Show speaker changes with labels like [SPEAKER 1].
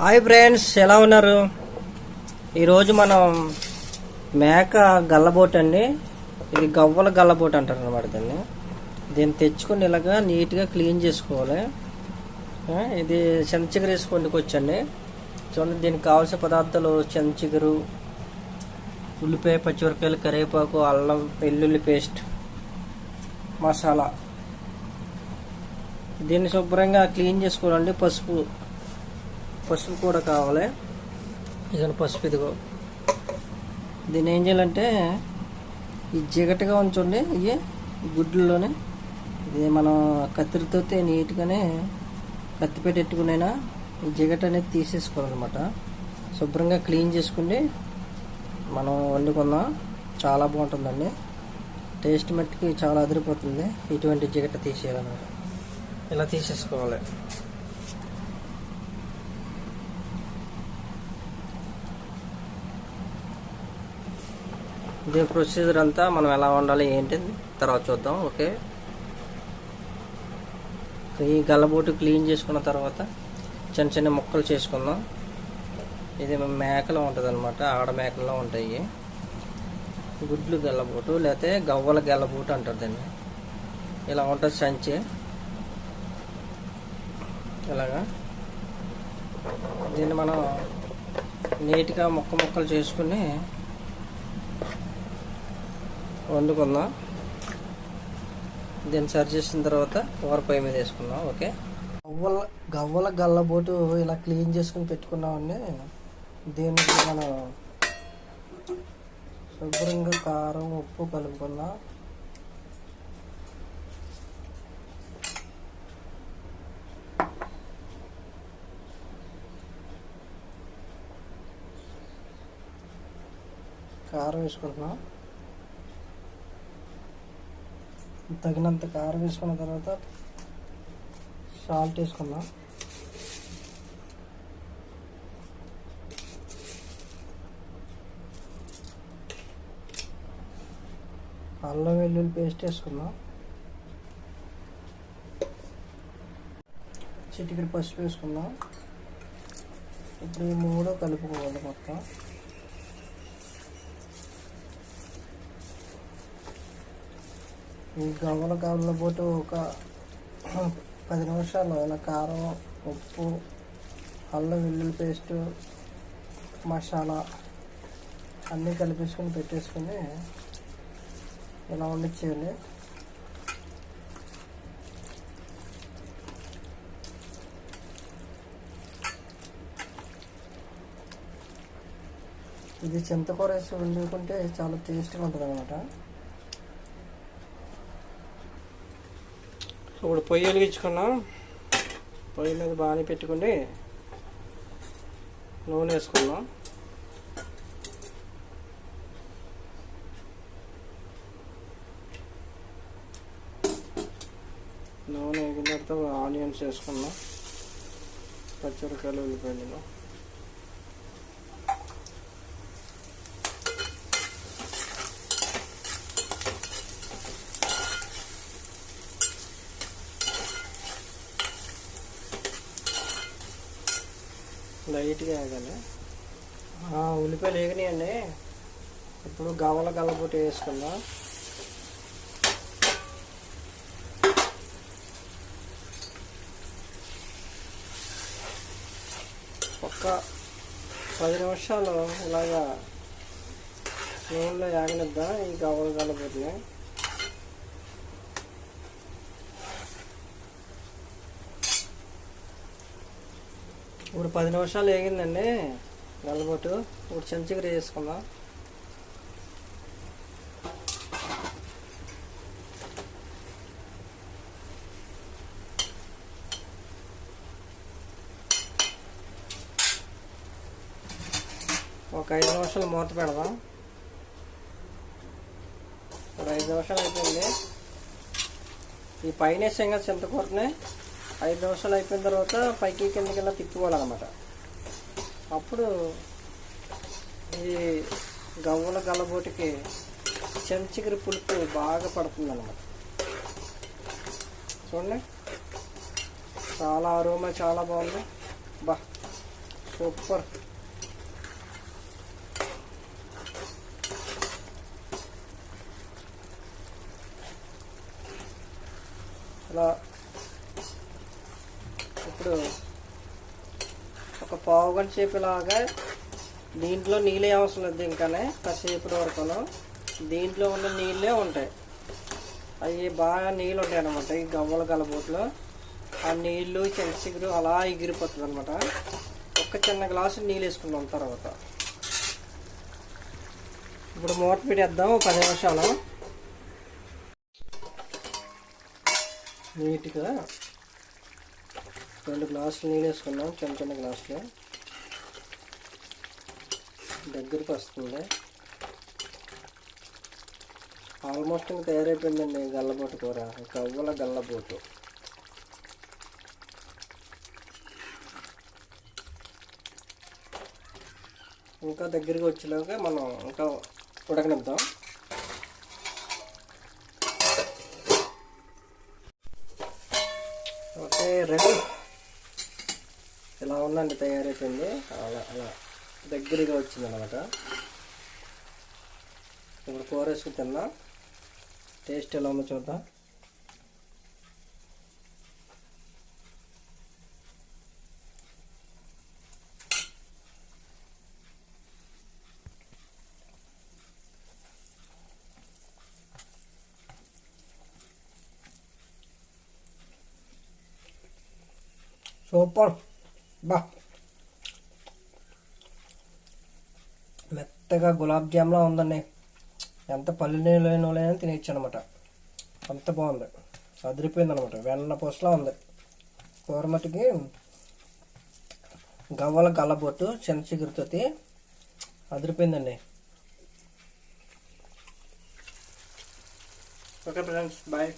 [SPEAKER 1] Hi friends ఎలా ఉన్నారు? ఈరోజు మనం మేక గల్లబోట్ అండి. ఇది గవ్వల గల్లబోట్ అంటారు అనమాట దాన్ని. దీన్ని తెచ్చుకొని ఇలాగా నీట్గా క్లీన్ చేసుకోవాలి. ఇది చెంచిగరు వేసి వండుకొచ్చండి చూడండి దీనికి కావాల్సిన పదార్థాలు చెంచిగరు ఉల్లిపాయ పచ్చిమిరపకాయలు కరివేపాకు అల్లం వెల్లుల్లి పేస్ట్ మసాలా. దీన్ని శుభ్రంగా క్లీన్ చేసుకోవాలండి పసుపు. పసుపు కూడా కావాలి. ఇదిగో పసుపు ఇదిగో. దీన్ని ఏం చేయాలంటే ఈ జిగటగా ఉంచండి ఇవి గుడ్లలోనే. ఇది మనం కత్తిరితో నీట్గానే కత్తి పెట్టెట్టుకునైనా ఈ జిగట అనేది తీసేసుకోవాలన్నమాట. శుభ్రంగా క్లీన్ చేసుకుని మనం వండుకుందాం. చాలా బాగుంటుందండి. టేస్ట్ మట్టుకి చాలా అదిరిపోతుంది. ఇటువంటి జిగట తీసేయాలన్నమాట. ఇలా తీసేసుకోవాలి. దీని ప్రొసీజర్ అంతా మనం ఎలా వండాలి ఏంటి తర్వాత చూద్దాం ఓకే? ఈ గల్లబోటు క్లీన్ చేసుకున్న తర్వాత చిన్న చిన్న ముక్కలు చేసుకుందాం. ఇది మేకలో ఉంటుంది అనమాట ఆడ మేకల్లో ఉంటాయి. గుడ్లు గల్లబోటు లేకపోతే గవ్వల గల్లబోటు అంటారు దాన్ని. ఇలా ఉంటుంది సంచి. ఇలాగా. దీన్ని మనం నీట్గా ముక్క ముక్కలు చేసుకుని వండుకుందాం దీన్ని సరి చేసిన తర్వాత కూర పొయ్యి మీద వేసుకుందాం ఓకే? గవ్వల గవ్వల గల్లబోటు ఇలా క్లీన్ చేసుకుని పెట్టుకున్నామండి. దీనికి మనం శుభ్రంగా కారం ఉప్పు కలుపుకుందాం కారం వేసుకుంటున్నాం. తగినంత కారం వేసుకున్న తర్వాత సాల్ట్ వేసుకుందాం. అల్లం వెల్లుల్లి పేస్ట్ వేసుకుందాం. చిటికెడు పసుపు వేసుకుందాం. ఇప్పుడు ఈ మూడో కలుపుకోవాలి మొత్తం. ఈ గవ్వల గవ్వల పోటు ఒక పది నిమిషాలు ఇలా కారం ఉప్పు అల్లం వెల్లుల్లి పేస్ట్ మసాలా అన్నీ కలిపేసుకొని పెట్టేసుకొని ఇలా వండించేయండి. ఇది చింతకూర వేసి వండుకుంటే చాలా టేస్ట్గా ఉంటుంది అనమాట ఇప్పుడు పొయ్యి వెలిగించుకున్నాం. పొయ్యి మీద బాగానే పెట్టుకుని నూనె వేసుకున్నాం నూనె వేగిన తర్వాత ఆనియన్స్ వేసుకున్నాం పచ్చిమిరకాయలు వెళ్ళిపోయినాం లైట్గా వేగాలి ఉల్లిపాయలు వేగినాయండి. ఇప్పుడు గవల గల్లబొట్టి వేసుకుందాం. ఒక్క పది నిమిషాలు ఇలాగా నూనెలో వేగనిద్దాం ఈ గవ్వల గల్లబొట్టిని ఇప్పుడు పది నిమిషాలు వేగిందండి గల్లబొట్టు ఇప్పుడు చెంచకర చేసుకుందాం. ఒక ఐదు నిమిషాలు మూత పెడదాం. ఇప్పుడు ఐదు నిమిషాలు అయిపోయింది. ఈ పైన వేసాం చింతకూరని. ఐదు నిమిషాలు అయిపోయిన తర్వాత పైకి కిందకి ఇలా తిప్పుకోవాలన్నమాట. అప్పుడు ఈ గవ్వల గల్లబోటికి చెంచిగిరి పులుపు బాగా పడుతుంది అనమాట చూడండి. చాలా అరోమా చాలా బాగుంది. బా సూపర్. అలా ఇప్పుడు ఒక పావు గంట సేపు దీంట్లో నీళ్ళే అవసరం లేదు ఇంకానే కాసేపటి వరకును. దీంట్లో ఉన్న నీళ్ళే ఉంటాయి. అవి బాగా నీళ్ళు ఉంటాయి అనమాట ఈ గవ్వల గలబోట్లో ఆ నీళ్ళు చిగురు అలా ఎగిరిపోతుంది అనమాట ఒక్క చిన్న గ్లాసు నీళ్ళు వేసుకుంటాం తర్వాత. ఇప్పుడు మూత పెట్టేద్దాం ఒక పది నిమిషాలు. నీట్గా రెండు గ్లాసులు నీళ్ళు వేసుకున్నాం చిన్న చిన్న గ్లాసులు. దగ్గరికి వస్తుంది. ఆల్మోస్ట్ ఇంకా తయారైపోయిందండి గల్లబోటు కూర. కవ్వల గల్లబోటు. ఇంకా దగ్గరికి వచ్చేలాగా మనం ఇంకా ఉడకనిద్దాం. Okay ready. ఇలా ఉందండి తయారైపోయింది. అలా అలా దగ్గరగా వచ్చింది అనమాట ఇప్పుడు కూర వేసుకుని తిందాం టేస్ట్ ఎలా ఉందో చూద్దాం. సూపర్. బా. మెత్తగా గులాబ్ జామ్లా ఉందండి. ఎంత పల్లి నీళ్ళు లేని తినేయచ్చు అనమాట అంత బాగుంది. అదిరిపోయింది అనమాట వెన్న పూసలా ఉంది. కూర మట్టుకి గవ్వల గల్లబొట్టు చిన్న చిగురుతో అదిరిపోయిందండి. Okay friends bye.